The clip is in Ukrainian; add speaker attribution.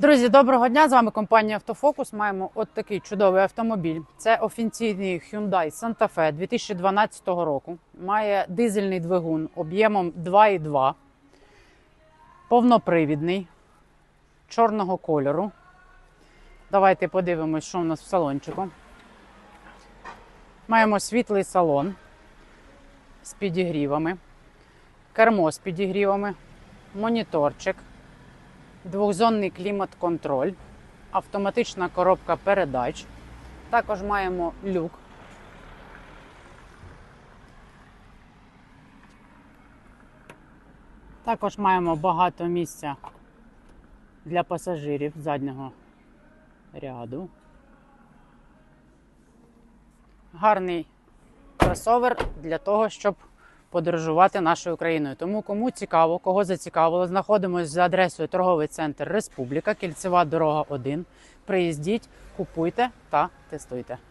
Speaker 1: Друзі, доброго дня! З вами компанія Автофокус. Маємо от такий чудовий автомобіль. Це офіційний Hyundai Santa Fe 2012 року. Має дизельний двигун об'ємом 2,2, повнопривідний, чорного кольору. Давайте подивимось, що у нас в салончику. Маємо світлий салон з підігрівами, кермо з підігрівами, моніторчик. Двохзонний клімат-контроль, автоматична коробка передач. Також маємо люк. Також маємо багато місця для пасажирів заднього ряду. Гарний кросовер для того, щоб подорожувати нашою країною. Тому кому цікаво, кого зацікавило, знаходимося за адресою торговий центр Республіка, кільцева дорога 1. Приїздіть, купуйте та тестуйте.